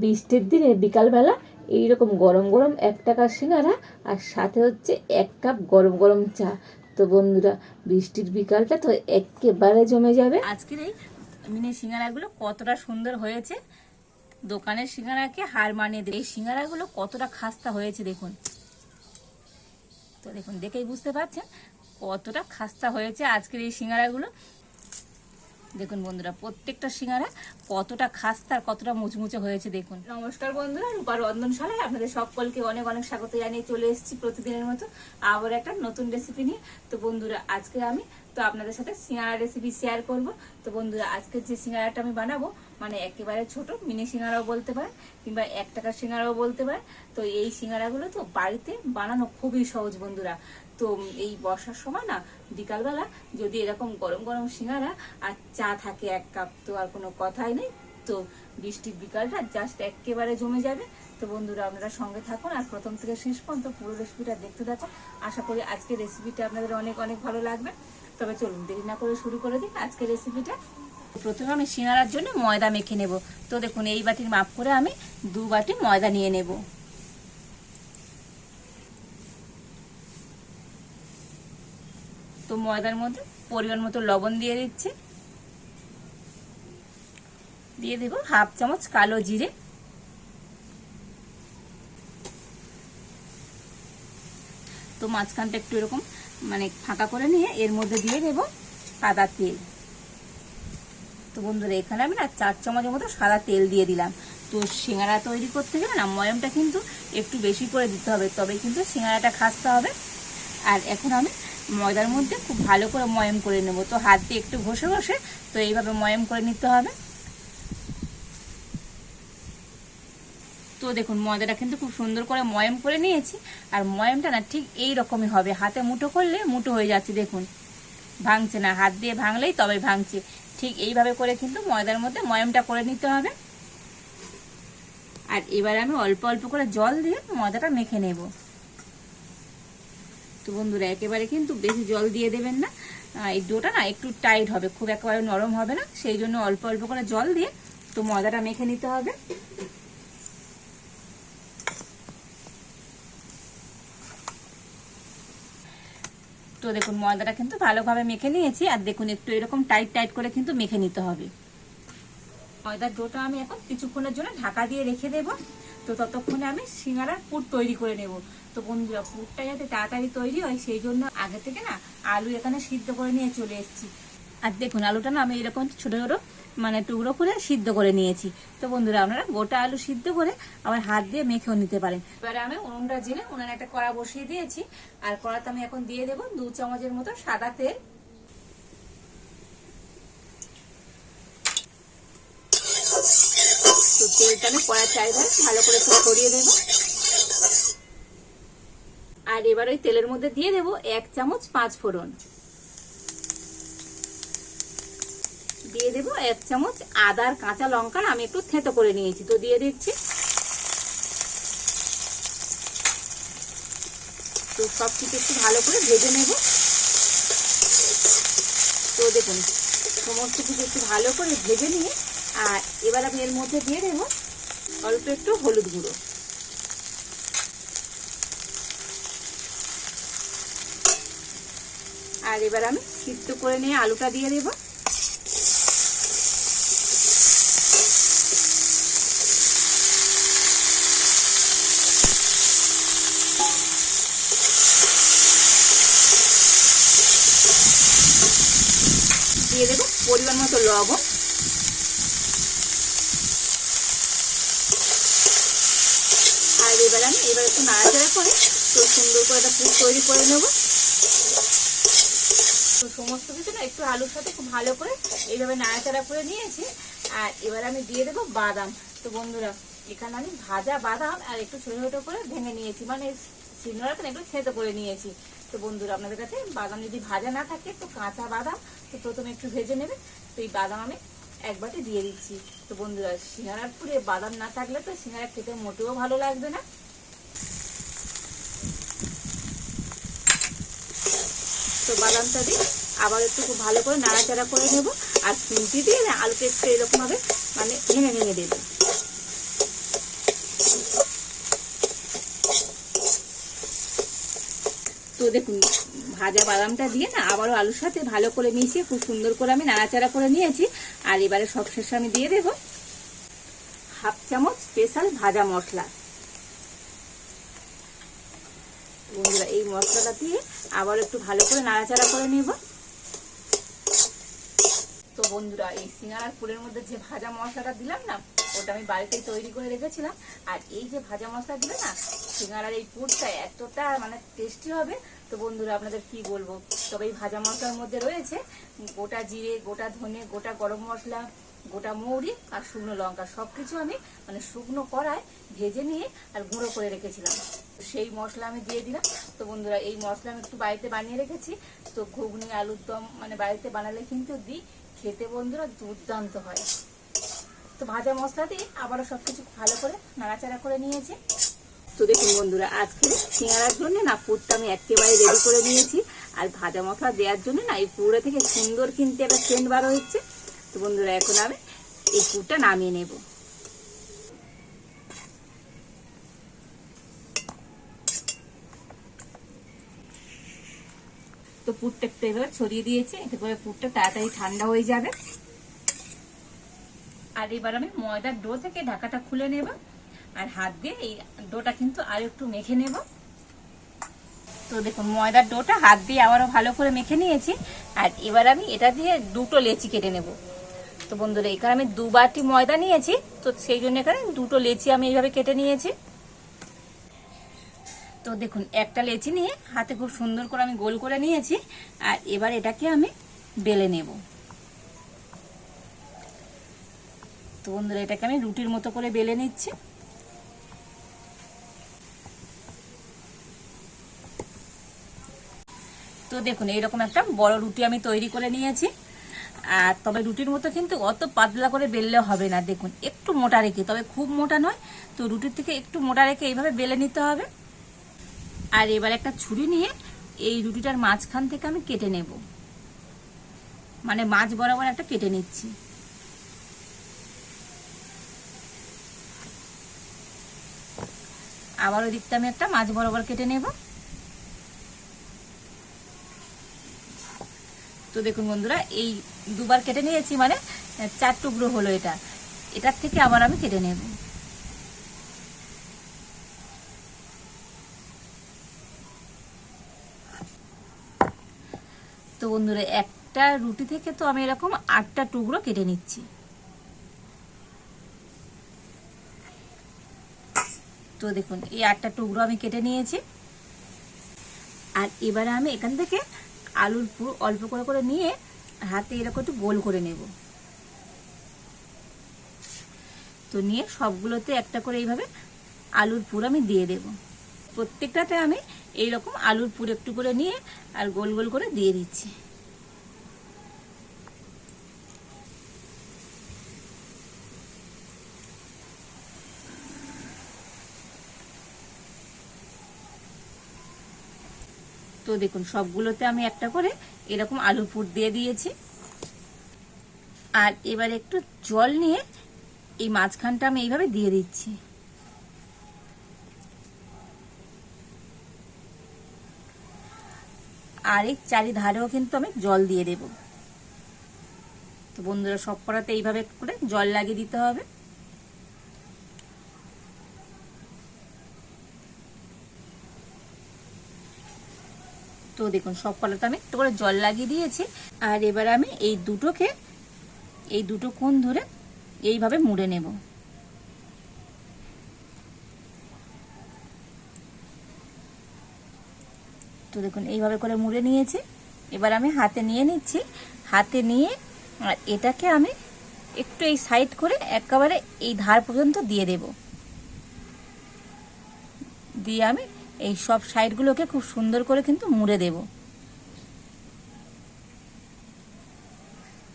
বৃষ্টির দিনে বিকালবেলা এইরকম গরম গরম এক টাকার সিঙ্গারা আর সাথে হচ্ছে এক কাপ গরম গরম চা। তো বন্ধুরা, বৃষ্টির বিকালটা তো একেবারে জমে যাবে। আজকের এই মিনি সিঙ্গারাগুলো কতটা সুন্দর হয়েছে। দোকানের সিঙ্গারাকে হার মানিয়ে দেবে এই সিঙ্গারাগুলো কতটা খাস্তা হয়েছে দেখুন। তো দেখুন, দেখেই বুঝতে পারছেন কতটা খাস্তা হয়েছে আজকের এই সিঙ্গারাগুলো। দেখুন বন্ধুরা, প্রত্যেকটা সিঙ্গারা কতটা খাস্তা আর কতটা মুচমুচে হয়েছে দেখুন। নমস্কার বন্ধুরা, রূপা রন্ধনশালায় আপনাদের সকলকে অনেক অনেক স্বাগত জানিয়ে চলে এসেছি প্রতিদিনের মতো আবার একটা নতুন রেসিপি নিয়ে। তো বন্ধুরা, আজকে আমি তো আপনাদের সাথে সিঙ্গারা রেসিপি শেয়ার করব। তো বন্ধুরা, আজকে যে সিঙ্গারাটা আমি বানাবো মানে একেবারে ছোট মিনি সিঙ্গারাও বলতে পারেন কিংবা এক টাকার সিঙ্গারাও বলতে পারেন। তো এই সিঙ্গারাগুলো তো বাড়িতে বানানো খুবই সহজ বন্ধুরা। তো এই বর্ষার সময় না, বিকালবেলা যদি এরকম গরম গরম সিঙ্গারা আর চা থাকে এক কাপ, তো আর কোনো কথাই নেই। তো বৃষ্টির বিকালটা জাস্ট একেবারে জমে যাবে। তো বন্ধুরা, আপনারা সঙ্গে থাকুন। আর প্রথম থেকে শেষ পর্যন্ত পুরো রেসিপিটা দেখতে থাকুন। আশা করি আজকের রেসিপিটা আপনাদের অনেক অনেক ভালো লাগবে। তবে চলুন, দেরি না করে শুরু করে দিই আজকের রেসিপিটা প্রথমে আমি সিঙ্গারার জন্য ময়দা মেখে নেব। তো দেখুন, এই বাটির মাপ করে আমি দু বাটি ময়দা নিয়ে নেব। তো ময়দার মধ্যে পরিমাণ মতো লবণ দিয়ে দিচ্ছি। দিয়ে দেব হাফ চামচ কালো জিরে। তো মাঝখানটা একটু এরকম মানে ফাঁকা করে নিয়ে এর মধ্যে দিয়ে দেব সাদা তেল। তো বন্ধুরা, এখানে আমি না চার চামচের মতো সাদা তেল দিয়ে দিলাম। তো সিঙ্গারা তৈরি করতে গেলে না ময়মটা কিন্তু একটু বেশি করে দিতে হবে তবে কিন্তু সিঙ্গারাটা খাসতে হবে। আর এখন আমি ময়দার মধ্যে খুব ভালো করে ময়ম করে নেব। তো হাত দিয়ে একটু ঘষে ঘষে তো এইভাবে ময়ম করে নিতে হবে। তো দেখুন, ময়দাটা কিন্তু খুব সুন্দর করে ময়ম করে নিয়েছি। আর ময়মটা না ঠিক এই রকমই হবে। হাতে মুঠো করলে মুঠো হয়ে যাচ্ছে, দেখুন। ভাঙছে না, হাত দিয়ে ভাঙলেই তবে ভাঙছে। ঠিক এইভাবে করে কিন্তু ময়দার মধ্যে ময়মটা করে নিতে হবে। আর এবার আমি অল্প অল্প করে জল দিয়ে ময়দাটা মেখে নেব। তো বন্ধুরা, একেবারে কিন্তু বেশি জল দিয়ে দেবেন না। এই ডোটা না একটু টাইট হবে, খুব একেবারে নরম হবে না। সেই জন্য অল্প অল্প করে জল দিয়ে তো ময়দাটা মেখে নিতে হবে। তো দেখুন, ময়দাটা কিন্তু ভালোভাবে মেখে নিয়েছি। আর দেখুন, একটু এরকম টাইট টাইট করে কিন্তু মেখে নিতে হবে। ময়দার ডোটা আমি এখন কিছুক্ষণের জন্য ঢাকা দিয়ে রেখে দেব। তো ততক্ষণে আমি সিঙ্গারার পুর তৈরি করে নেব। তো বন্ধুরা, পুরটা যাতে তাড়াতাড়ি তৈরি হয়, সেই জন্য আগে থেকে না আলু এখানে সিদ্ধ করে নিয়ে চলে এসেছি। আর দেখুন, আলুটা না আমি এরকম ছোট ছোট মানে টুকরো করে সিদ্ধ করে নিয়েছি। তো বন্ধুরা, আপনারা গোটা আলু সিদ্ধ করে আবার হাত দিয়ে মেখেও নিতে পারেন। এবারে আমি উনুনটা জেলে উনানে একটা কড়া বসিয়ে দিয়েছি। আর কড়াতে আমি এখন দিয়ে দেবো দু চামচের মতো সাদা তেল তো তেলটা আমি কড়ার চারিধারে ভালো করে ছড়িয়ে দেবো আর এবার ওই তেলের মধ্যে দিয়ে দেবো এক চামচ পাঁচ ফোড়ন। দিয়ে দেবো এক চামচ আদার কাঁচা লঙ্কার, আমি একটু থেঁতো করে নিয়েছি তো দিয়ে দিচ্ছি। তো সব কিছু একটু ভালো করে ভেজে নেব। তো দেখুন, সমস্ত কিছু একটু ভালো করে ভেজে নিয়ে, আর এবার আমি এর মধ্যে দিয়ে দেবো অল্প একটু হলুদ গুঁড়ো। আর এবার আমি সিদ্ধ করে নিয়ে আলুটা দিয়ে দেবো। দিয়ে দেবো পরিমাণ মতো লবণ। আর এবার আমি এবার একটু নাড়াচাড়া করে তো সুন্দর করে একটা পুর তৈরি করে নেব। তো সমস্ত কিছু না একটু আলুর সাথে খুব ভালো করে এইভাবে নাড়াচাড়া করে নিয়েছি। আর এবার আমি দিয়ে দেবো বাদাম। তো বন্ধুরা, এখানে আমি ভাজা বাদাম আর একটু ছোটো ছোটো করে ভেঙে নিয়েছি। মানে সিনোরাতে একটু থেতো করে নিয়েছি। তো বন্ধুরা, আপনাদের কাছে বাদাম যদি ভাজা না থাকে, তো কাঁচা বাদাম তো প্রথমে একটু ভেজে নেবে। তো এই বাদাম আমি এক বাটি দিয়ে দিচ্ছি। তো বন্ধুরা সিঙ্গারার পুরে বাদাম না থাকলে তো সিঙ্গারা খেতে মোটেও ভালো লাগবে না। তো বাদামটা দিয়ে আবার একটু খুব ভালো করে নাড়াচাড়া করে নেব। আর খুঁটি দিয়ে না আলুটা একটু এরকমভাবে মানে ভেঙে ভেঙে দেবো। তো দেখুন ভাজা বাদামটা দিয়ে না আবারও আলুর সাথে ভালো করে মিশিয়ে খুব সুন্দর করে আমি নাড়াচাড়া করে নিয়েছি। আর এবারে সব শেষে আমি দিয়ে দেব হাফ চামচ স্পেশাল ভাজা মশলা। বন্ধুরা, এই মশলাটা দিয়ে আবার একটু ভালো করে নাড়াচাড়া করে নেব। তো বন্ধুরা, এই সিঙ্গারার ফুলের মধ্যে যে ভাজা মশলাটা দিলাম না, ওটা আমি বাড়িতেই তৈরি করে রেখেছিলাম। আর এই যে ভাজা মশলা দিলে না, সিঙ্গারার এই পুরটা এতটা মানে টেস্টি হবে তো বন্ধুরা, আপনাদের কি বলব? তবে এই ভাজা মশলার মধ্যে রয়েছে গোটা জিরে, গোটা ধনে, গোটা গরম মশলা, গোটা মৌরি আর শুকনো লঙ্কা। সব কিছু আমি মানে শুকনো কড়ায় ভেজে নিয়ে আর গুঁড়ো করে রেখেছিলাম। সেই মশলা আমি দিয়ে দিলাম। তো বন্ধুরা, এই মশলা আমি একটু বাড়িতে বানিয়ে রেখেছি। তো ঘুগনি, আলুর দম মানে বাড়িতে বানালে কিন্তু দিই খেতে বন্ধুরা দুর্দান্ত হয়। তো ভাজা মশলা দিয়ে আবারও সব কিছু ভালো করে নাড়াচাড়া করে নিয়েছি। তো দেখুন বন্ধুরা, আজকে সিঙ্গারার জন্য না পুরটা আমি একেবারে রেডি করে নিয়েছি। আর ভাজা মশলা দেওয়ার জন্য না এই পুরো থেকে সুন্দর কিন্তু একটা সেন্ট বার হচ্ছে তো বন্ধুরা, এখন আমি এই পুরটা নামিয়ে নেব। তো পুরটা একটু এভাবে ছড়িয়ে দিয়েছি, এতে করে পুরটা তাড়াতাড়ি ঠান্ডা হয়ে যাবে। আর এবার আমি ময়দার ডো থেকে ঢাকাটা খুলে নেব। আর হাত দিয়ে এই ডোটা কিন্তু আর একটু মেখে নেব। তো দেখুন, ময়দার ডোটা হাত দিয়ে আবারও ভালো করে মেখে নিয়েছি। আর এবার আমি এটা দিয়ে দুটো লেচি কেটে নেব। তো বন্ধুরা, এখানে আমি দু বাটি ময়দা নিয়েছি, তো সেই জন্য এখানে দুটো লেচি আমি এইভাবে কেটে নিয়েছি। তো দেখুন, একটা লেচি নিয়ে হাতে খুব সুন্দর করে আমি গোল করে নিয়েছি, আর এবার এটাকে আমি বেলে নেব। তো বন্ধুরা, এটাকে আমি রুটির মতো করে বেলে নিচ্ছি। তো দেখুন এইরকম একটা বড় রুটি আমি তৈরি করে নিয়েছি। আর তবে রুটির মতো কিন্তু অত পাতলা করে বেললে হবে না। দেখুন, একটু মোটা রেখে, তবে খুব মোটা নয়, তো রুটির থেকে একটু মোটা রেখে এইভাবে বেলে নিতে হবে। আর এবার একটা ছুরি নিয়ে এই রুটিটার মাঝখান থেকে আমি কেটে নেব। মানে মাছ বরাবর একটা কেটে নিচ্ছি। আবার ওই দিকটা আমি একটা মাছ বরাবর কেটে নেব। তো দেখুন বন্ধুরা, এই দুবার কেটে নিয়েছি মানে চার টুকরো হলো এটা। এটার থেকে আবার আমি কেটে নেব। তো বন্ধুরা, একটা রুটি থেকে তো আমি এরকম আটটা টুকরো কেটে নিচ্ছি। তো দেখুন, এই আটটা টুকরো আমি কেটে নিয়েছি। আর এবারে আমি এখান থেকে আলুর পুর অল্প করে করে নিয়ে হাতে এরকম একটু গোল করে নেব। তো নিয়ে সবগুলোতে একটা করে এইভাবে আলুর পুর আমি দিয়ে দেব। প্রত্যেকটাতে আমি এইরকম আলুর পুর একটু করে নিয়ে আর গোল গোল করে দিয়ে দিচ্ছি। তো দেখুন, সবগুলোতে আমি একটা করে এরকম আলু পুর দিয়ে দিয়েছি। আর এবার একটু জল নিয়ে এই মাঝখানটা আমি এইভাবে দিয়ে দিচ্ছি। আর এই চারিধারেও কিন্তু আমি জল দিয়ে দেব। তো বন্ধুরা, সব করাতে এইভাবে করে জল লাগিয়ে দিতে হবে। তো দেখুন, সব কলাতে আমি একটু করে জল লাগিয়ে দিয়েছি। আর এবার আমি এই দুটোকে, এই দুটো কোণ ধরে এইভাবে মুড়ে নেব। তো দেখুন, এইভাবে করে মুড়ে নিয়েছি। এবার আমি হাতে নিয়ে নিচ্ছি। হাতে নিয়ে, আর এটাকে আমি একটু এই সাইড করে একেবারে এই ধার পর্যন্ত দিয়ে দেব। দিয়ে আমি এই সব সাইডগুলোকে খুব সুন্দর করে কিন্তু মুড়ে দেব।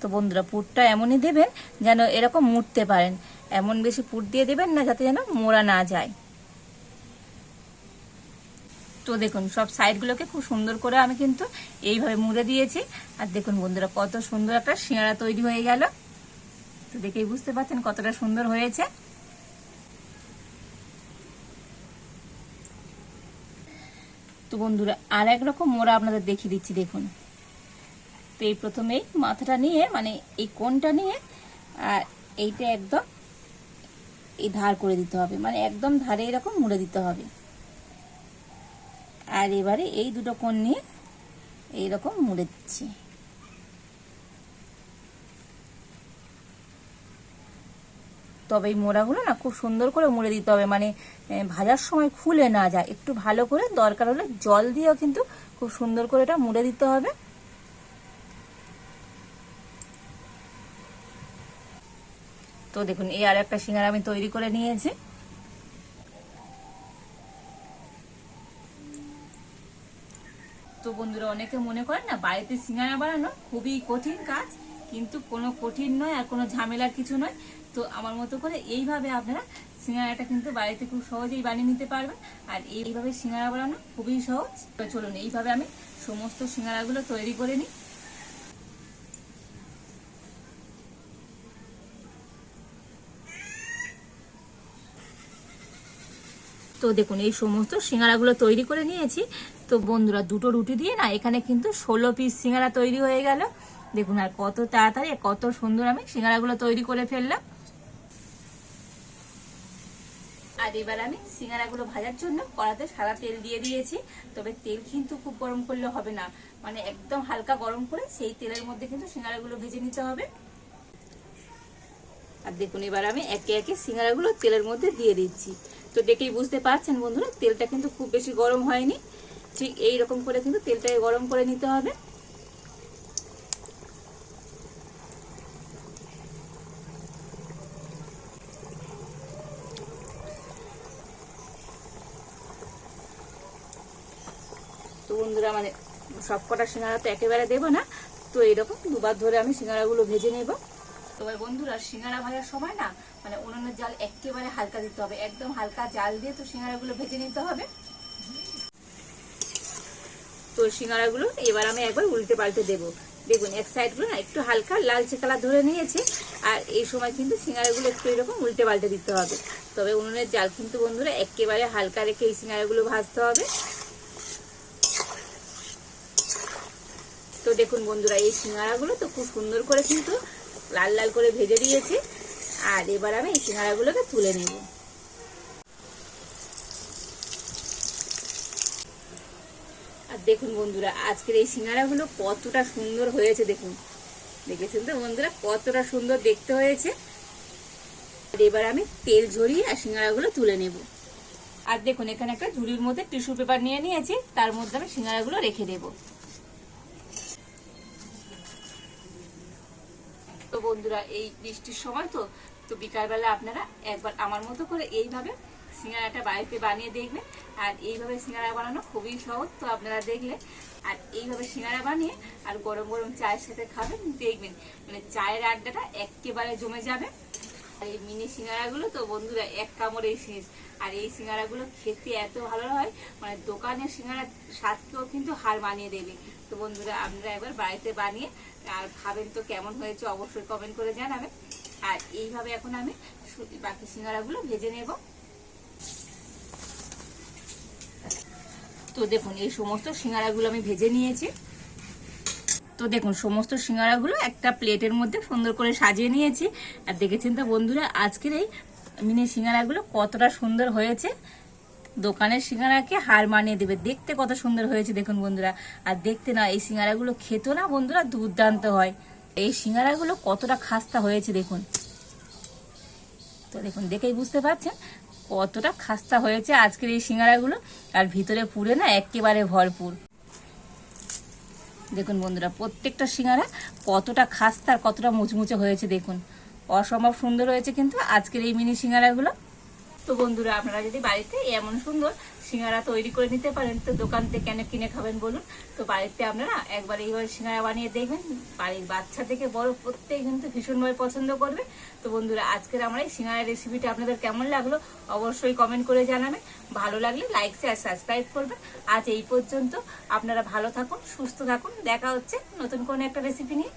তো বন্ধুরা, পুরটা এমনই দেবেন যেন এরকম মুড়তে পারেন। এমন বেশি পুর দিয়ে দেবেন না যাতে যেন মোড়া না যায়। তো দেখুন, সব সাইডগুলোকে খুব সুন্দর করে আমি কিন্তু এইভাবে মুড়ে দিয়েছি। আর দেখুন বন্ধুরা, কত সুন্দর একটা শিঙাড়া তৈরি হয়ে গেল। তো দেখেই বুঝতে পারছেন কতটা সুন্দর হয়েছে। তো বন্ধুরা আর এক রকম মোড়া আপনাদের দেখিয়ে দিচ্ছি, দেখুন। তো এই প্রথমে মাথাটা নিয়ে মানে এই কোনটা নিয়ে, আর এইটা একদম এই ধার করে দিতে হবে। মানে একদম ধারে এরকম মুড়ে দিতে হবে। আর এবারে এই দুটো কোণ নিয়ে এইরকম মুড়ে দিচ্ছি। তবে এই মোড়াগুলো না খুব সুন্দর করে মুড়ে দিতে হবে। মানে ভাজার সময় খুলে না যায়। একটু ভালো করে দরকার হলে জল দিয়েও কিন্তু খুব সুন্দর করে এটা মুড়ে দিতে হবে। তো দেখুন, এই আর একটা সিঙ্গারা আমি তৈরি করে নিয়েছি। তো বন্ধুরা, অনেকে মনে করেন না, বাড়িতে সিঙ্গারা বানানো খুবই কঠিন কাজ। কিন্তু কোনো কঠিন নয় আর কোনো ঝামেলার কিছু নয়। তো আমার মতো করে এইভাবে আপনারা সিঙ্গারাটা কিন্তু বাড়িতে খুব সহজেই বানিয়ে নিতে পারবেন। আর এইভাবে সিঙ্গারা বানানো খুবই সহজ। চলুন, এইভাবে আমি সমস্ত সিঙ্গারাগুলো তৈরি করে নিই। তো দেখুন, এই সমস্ত সিঙ্গারাগুলো তৈরি করে নিয়েছি। তো বন্ধুরা, দুটো রুটি দিয়ে না, এখানে কিন্তু ষোলো পিস সিঙ্গারা তৈরি হয়ে গেল। দেখুন আর কত তাড়াতাড়ি কত সুন্দর আমি সিঙ্গারাগুলো তৈরি করে ফেললাম। আর এবার আমি সিঙ্গারাগুলো ভাজার জন্য কড়াতে সাদা তেল দিয়ে দিয়েছি, তবে তেল কিন্তু খুব গরম করলে হবে না। মানে একদম হালকা গরম করে সেই তেলের মধ্যে কিন্তু সিঙ্গারাগুলো ভেজে নিতে হবে। আর দেখুন এবার আমি একে একে সিঙ্গারাগুলো তেলের মধ্যে দিয়ে দিচ্ছি। তো দেখেই বুঝতে পারছেন বন্ধুরা, তেলটা কিন্তু খুব বেশি গরম হয়নি। ঠিক এই রকম করে কিন্তু তেলটাকে গরম করে নিতে হবে তো বন্ধুরা মানে সব কটা সিঙ্গারা তো একেবারে দেবো না। তো এইরকম দুবার ধরে আমি সিঙ্গারাগুলো ভেজে নেব। তবে বন্ধুরা, সিঙ্গারা ভাজার সময় না মানে উনুনের জাল একেবারে হালকা দিতে হবে। একদম হালকা জাল দিয়ে তো সিঙ্গারাগুলো ভেজে নিতে হবে। তো সিঙ্গারাগুলো এবার আমি একবার উল্টে পাল্টে দেবো। দেখুন, এক সাইডগুলো না একটু হালকা লালচে কালার ধরে নিয়েছে। আর এই সময় কিন্তু সিঙ্গারাগুলো একটু এরকম উল্টে পাল্টে দিতে হবে। তবে উনুনের জাল কিন্তু বন্ধুরা একেবারে হালকা রেখে এই সিঙ্গারাগুলো ভাজতে হবে। দেখুন বন্ধুরা, এই সিঙ্গারাগুলো তো খুব সুন্দর করে কিন্তু লাল লাল করে ভেজে দিয়েছি। আর এবার আমি এই সিঙ্গারাগুলোকে তুলে নেব। আর দেখুন বন্ধুরা, আজকের এই সিঙ্গারাগুলো কতটা সুন্দর হয়েছে দেখুন। দেখেছেন তো বন্ধুরা, কতটা সুন্দর দেখতে হয়েছে। আর এবার আমি তেল ঝরিয়ে আর সিঙ্গারাগুলো তুলে নেব। আর দেখুন, এখানে একটা ঝুড়ির মধ্যে টিস্যু পেপার নিয়ে নিয়েছি, তার মধ্যে আমি সিঙ্গারাগুলো রেখে দেবো। বন্ধুরা, এই বৃষ্টির সময় তো তো বিকালবেলা আপনারা একবার আমার মতো করে এইভাবে সিঙ্গারাটা বাড়িতে বানিয়ে দেখবেন। আর এইভাবে সিঙ্গারা বানানো খুবই সহজ, তো আপনারা দেখলে। আর এইভাবে সিঙ্গারা বানিয়ে আর গরম গরম চায়ের সাথে খাবেন, দেখবেন। মানে চায়ের আড্ডাটা একেবারে জমে যাবে। এই মিনি সিঙ্গারাগুলো তো বন্ধুরা এক কামড়েই শেষ। আর এই সিঙ্গারাগুলো খেতে এত ভালো হয় মানে দোকানের সিঙ্গারা স্বাদকেও কিন্তু হার মানিয়ে দেবে। তো বন্ধুরা, আপনারা একবার বাড়িতে বানিয়ে, আর খাবেন তো কেমন হয়েছে অবশ্যই কমেন্ট করে জানাবেন। আর এইভাবে এখন আমি বাকি সিঙ্গারাগুলো ভেজে নেব। তো দেখুন, এই সমস্ত সিঙ্গারাগুলো আমি ভেজে নিয়েছি। তো দেখুন, সমস্ত সিঙ্গারাগুলো একটা প্লেটের মধ্যে সুন্দর করে সাজিয়ে নিয়েছি। আর দেখেছেন তো বন্ধুরা, আজকের এই মিনি সিঙ্গারাগুলো কতটা সুন্দর হয়েছে। দোকানের সিঙ্গারাকে হার মানিয়ে দেবে। দেখতে কত সুন্দর হয়েছে দেখুন বন্ধুরা। আর দেখতে না, এই সিঙ্গারাগুলো খেতো না বন্ধুরা দুর্দান্ত হয়। এই সিঙ্গারাগুলো কতটা খাস্তা হয়েছে দেখুন। তো দেখুন, দেখেই বুঝতে পারছেন কতটা খাস্তা হয়েছে আজকের এই সিঙ্গারাগুলো। আর ভিতরে পুরে না একেবারে ভরপুর। দেখুন বন্ধুরা, প্রত্যেকটা সিঙ্গারা কতটা খাস্তা আর কতটা মুচমুচে হয়েছে দেখুন। অসম্ভব সুন্দর হয়েছে কিন্তু আজকের এই মিনি সিঙ্গারাগুলো। তো বন্ধুরা, আপনারা যদি বাড়িতে এমন সুন্দর সিঙ্গারা তৈরি করে নিতে পারেন। তো দোকান থেকে কেন কিনে খাবেন বলুন। তো বাড়িতে আপনারা একবার এইভাবে সিঙ্গারা বানিয়ে দেখবেন। বাড়ির বাচ্চা থেকে বড় প্রত্যেক কিন্তু ভীষণভাবে পছন্দ করবে। তো বন্ধুরা, আজকের আমার এই সিঙ্গারা রেসিপিটা আপনাদের কেমন লাগল অবশ্যই কমেন্ট করে জানাবেন। ভালো লাগলে লাইক শেয়ার সাবস্ক্রাইব করবেন। আজ এই পর্যন্ত আপনারা ভালো থাকুন, সুস্থ থাকুন। দেখা হচ্ছে নতুন কোনো একটা রেসিপি নিয়ে।